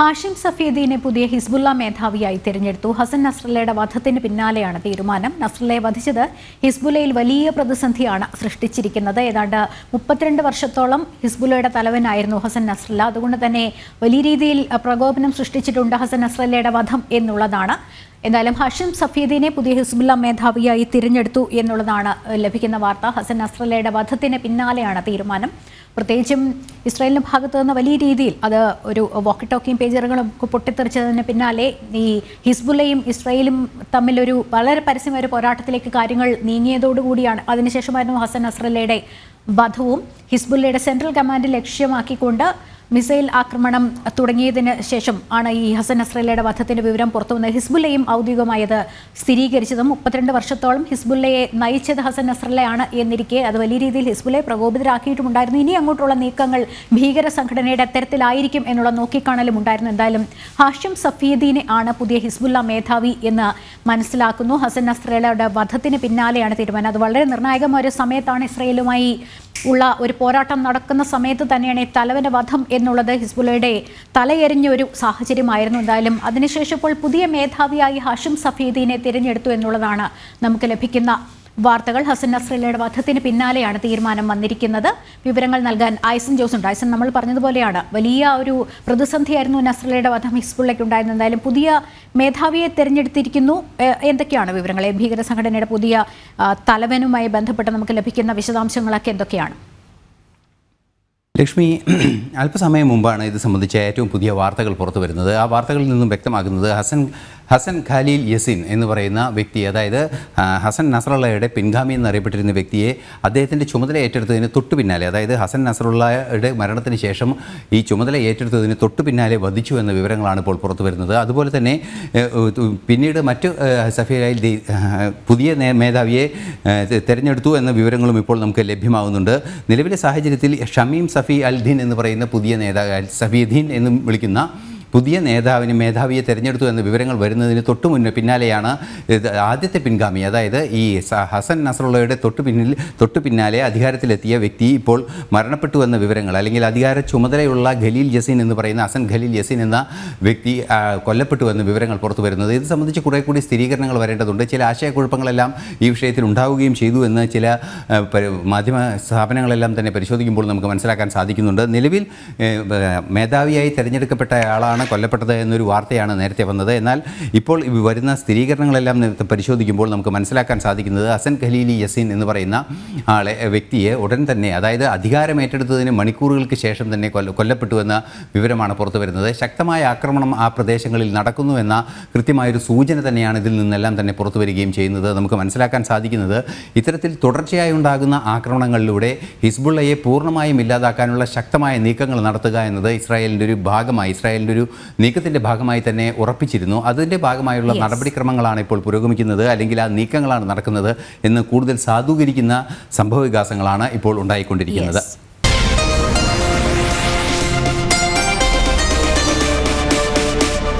ഹാഷിം സഫീദീനെ പുതിയ ഹിസ്ബുല്ല മേധാവിയായി തിരഞ്ഞെടുത്തു. ഹസൻ നസ്രല്ലയുടെ വധത്തിന് പിന്നാലെയാണ് തീരുമാനം. നസ്രല്ലയെ വധിച്ചത് ഹിസ്ബുലയിൽ വലിയ പ്രതിസന്ധിയാണ് സൃഷ്ടിച്ചിരിക്കുന്നത്. ഏതാണ്ട് മുപ്പത്തിരണ്ട് വർഷത്തോളം ഹിസ്ബുലയുടെ തലവനായിരുന്നു ഹസൻ നസ്രല്ല. അതുകൊണ്ട് തന്നെ വലിയ രീതിയിൽ പ്രകോപനം സൃഷ്ടിച്ചിട്ടുണ്ട് ഹസൻ നസ്രല്ലയുടെ വധം എന്നുള്ളതാണ്. എന്തായാലും ഹഷിം സഫീദിനെ പുതിയ ഹിസ്ബുല്ല മേധാവിയായി തിരഞ്ഞെടുത്തു എന്നുള്ളതാണ് ലഭിക്കുന്ന വാർത്ത. ഹസൻ നസ്രല്ലയുടെ വധത്തിന് പിന്നാലെയാണ് തീരുമാനം. പ്രത്യേകിച്ചും ഇസ്രായേലിന്റെ ഭാഗത്ത് നിന്ന് വലിയ രീതിയിൽ അത് ഒരു വോക്കി ടോക്കിയും പേജറുകളും ഒക്കെ പൊട്ടിത്തെറിച്ചതിന് പിന്നാലെ ഈ ഹിസ്ബുല്ലയും ഇസ്രായേലും തമ്മിലൊരു വളരെ പരസ്യമായ ഒരു പോരാട്ടത്തിലേക്ക് കാര്യങ്ങൾ നീങ്ങിയതോടുകൂടിയാണ് അതിനുശേഷമായിരുന്നു ഹസൻ നസ്രല്ലയുടെ വധവും. ഹിസ്ബുല്ലയുടെ സെൻട്രൽ കമാൻഡ് ലക്ഷ്യമാക്കിക്കൊണ്ട് മിസൈൽ ആക്രമണം തുടങ്ങിയതിന് ശേഷം ആണ് ഈ ഹസൻ നസ്രല്ലയുടെ വധത്തിന്റെ വിവരം പുറത്തുവന്നത്. ഹിസ്ബുല്ലയും ഔദ്യോഗികമായത് സ്ഥിരീകരിച്ചതും മുപ്പത്തിരണ്ട് വർഷത്തോളം ഹിസ്ബുല്ലയെ നയിച്ചത് ഹസൻ അസ്രലയാണ് എന്നിരിക്കെ അത് വലിയ രീതിയിൽ ഹിസ്ബുല്ലയെ പ്രകോപിതരാക്കിയിട്ടുമുണ്ടായിരുന്നു. ഇനി അങ്ങോട്ടുള്ള നീക്കങ്ങൾ ഭീകര സംഘടനയുടെ തരത്തിലായിരിക്കും എന്നുള്ള നോക്കിക്കാണലും ഉണ്ടായിരുന്നു. എന്തായാലും ഹാഷിം സഫീദീനെ ആണ് പുതിയ ഹിസ്ബുല്ല മേധാവി എന്ന് മനസ്സിലാക്കുന്നു. ഹസൻ നസ്രല്ലയുടെ വധത്തിന് പിന്നാലെയാണ് തീരുമാനം. അത് വളരെ നിർണായകമായ ഒരു സമയത്താണ് ഇസ്രയേലുമായി ഉള്ള ഒരു പോരാട്ടം നടക്കുന്ന സമയത്ത് തന്നെയാണ് ഈ തലവന്റെ വധം എന്നുള്ളത് ഹിസ്ബുലയുടെ തലയെറിഞ്ഞ ഒരു സാഹചര്യമായിരുന്നു എന്തായാലും. അതിനുശേഷം ഇപ്പോൾ പുതിയ മേധാവിയായി ഹാഷിം സഫീദിനെ തിരഞ്ഞെടുത്തു എന്നുള്ളതാണ് നമുക്ക് ലഭിക്കുന്ന വാർത്തകൾ ഹസൻ നസ്രല്ലയുടെ വധത്തിന് പിന്നാലെയാണ് തീരുമാനം വന്നിരിക്കുന്നത്. വിവരങ്ങൾ നൽകാൻ ഐസൻ ജോസ് ഉണ്ട്. ഐസൻ നമ്മൾ പറഞ്ഞതുപോലെയാണ് വലിയ ഒരു പ്രതിസന്ധിയായിരുന്നു നസ്രല്ലയുടെ വധം ഹിസ്ബുള്ളയ്ക്ക് ഉണ്ടായിരുന്നത്. എന്തായാലും പുതിയ മേധാവിയെ തിരഞ്ഞെടുത്തിരിക്കുന്നു. എന്തൊക്കെയാണ് വിവരങ്ങൾ? ഭീകര സംഘടനയുടെ പുതിയ തലവനുമായി ബന്ധപ്പെട്ട് നമുക്ക് ലഭിക്കുന്ന വിശദാംശങ്ങളൊക്കെ എന്തൊക്കെയാണ്? ലക്ഷ്മി അല്പസമയം മുമ്പാണ് ഇത് സംബന്ധിച്ച ഏറ്റവും പുതിയ വാർത്തകൾ പുറത്തു വരുന്നത്. ആ വാർത്തകളിൽ നിന്നും വ്യക്തമാകുന്നത് ഹസൻ ഹസൻ ഖാലിൽ യസിൻ എന്ന് പറയുന്ന വ്യക്തി അതായത് ഹസൻ നസറുള്ളയുടെ പിൻഗാമി എന്നറിയപ്പെട്ടിരുന്ന വ്യക്തിയെ അദ്ദേഹത്തിന്റെ ചുമതല ഏറ്റെടുത്തതിന് തൊട്ടു പിന്നാലെ അതായത് ഹസൻ നസറുള്ളയുടെ മരണത്തിന് ശേഷം ഈ ചുമതല ഏറ്റെടുത്തതിന് തൊട്ടു പിന്നാലെ വധിച്ചു എന്ന വിവരങ്ങളാണ് ഇപ്പോൾ പുറത്തു വരുന്നത്. അതുപോലെ തന്നെ പിന്നീട് മറ്റ് സഫിയയിൽ പുതിയ മേധാവിയെ തിരഞ്ഞെടുത്തു എന്ന വിവരങ്ങളും ഇപ്പോൾ നമുക്ക് ലഭ്യമാകുന്നുണ്ട് നിലവിലെ സാഹചര്യത്തിൽ ഷമീം സഫി അൽദീൻ എന്ന് പറയുന്ന പുതിയ നേതാവ് സഫീദ്ദീൻ എന്നും വിളിക്കുന്ന പുതിയ നേതാവിന് മേധാവിയെ തെരഞ്ഞെടുത്തു എന്ന വിവരങ്ങൾ വരുന്നതിന് തൊട്ടു മുന്നേ പിന്നാലെയാണ് ആദ്യത്തെ പിൻഗാമി. അതായത് ഈ ഹസൻ നസറുള്ളയുടെ തൊട്ടു പിന്നിൽ തൊട്ടു പിന്നാലെ അധികാരത്തിലെത്തിയ വ്യക്തി ഇപ്പോൾ മരണപ്പെട്ടു എന്ന വിവരങ്ങൾ അല്ലെങ്കിൽ അധികാര ചുമതലയുള്ള ഖലീൽ ജസീൻ എന്ന് പറയുന്ന ഹസൻ ഖലീൽ ജസീൻ എന്ന വ്യക്തി കൊല്ലപ്പെട്ടു എന്ന വിവരങ്ങൾ പുറത്തു വരുന്നത്. ഇത് സംബന്ധിച്ച് കുറേ കൂടി സ്ഥിരീകരണങ്ങൾ വരേണ്ടതുണ്ട്. ചില ആശയക്കുഴപ്പങ്ങളെല്ലാം ഈ വിഷയത്തിൽ ഉണ്ടാവുകയും ചെയ്തു എന്ന് ചില മാധ്യമ സ്ഥാപനങ്ങളെല്ലാം തന്നെ പരിശോധിക്കുമ്പോൾ നമുക്ക് മനസ്സിലാക്കാൻ സാധിക്കുന്നുണ്ട്. നിലവിൽ മേധാവിയായി തിരഞ്ഞെടുക്കപ്പെട്ട ആളാണ് കൊല്ലപ്പെട്ടത് എന്നൊരു വാർത്തയാണ് നേരത്തെ വന്നത്. എന്നാൽ ഇപ്പോൾ വരുന്ന സ്ഥിരീകരണങ്ങളെല്ലാം പരിശോധിക്കുമ്പോൾ നമുക്ക് മനസ്സിലാക്കാൻ സാധിക്കുന്നത് ഹസൻ ഖലീലി യസീൻ എന്ന് പറയുന്ന ആളെ വ്യക്തിയെ ഉടൻ തന്നെ അതായത് അധികാരം ഏറ്റെടുത്തതിന് മണിക്കൂറുകൾക്ക് ശേഷം തന്നെ കൊല്ലപ്പെട്ടു എന്ന വിവരമാണ് പുറത്തു വരുന്നത്. ശക്തമായ ആക്രമണം ആ പ്രദേശങ്ങളിൽ നടക്കുന്നു എന്ന കൃത്യമായൊരു സൂചന തന്നെയാണ് ഇതിൽ നിന്നെല്ലാം തന്നെ പുറത്തു വരികയും ചെയ്യുന്നത്. നമുക്ക് മനസ്സിലാക്കാൻ സാധിക്കുന്നത് ഇത്തരത്തിൽ തുടർച്ചയായി ഉണ്ടാകുന്ന ആക്രമണങ്ങളിലൂടെ ഹിസ്ബുള്ളയെ പൂർണമായും ഇല്ലാതാക്കാനുള്ള ശക്തമായ നീക്കങ്ങൾ നടത്തുക എന്നത് ഇസ്രായേലിന്റെ ഒരു ഭാഗമായി ഇസ്രായേലിന്റെ ഒരു നീക്കത്തിന്റെ ഭാഗമായി തന്നെ ഉറപ്പിച്ചിരുന്നു. അതിന്റെ ഭാഗമായുള്ള നടപടിക്രമങ്ങളാണ് ഇപ്പോൾ പുരോഗമിക്കുന്നത്. അല്ലെങ്കിൽ ആ നീക്കങ്ങളാണ് നടക്കുന്നത് എന്ന് കൂടുതൽ സാധൂകരിക്കുന്ന സംഭവവികാസങ്ങളാണ് ഇപ്പോൾ ഉണ്ടായിക്കൊണ്ടിരിക്കുന്നത്.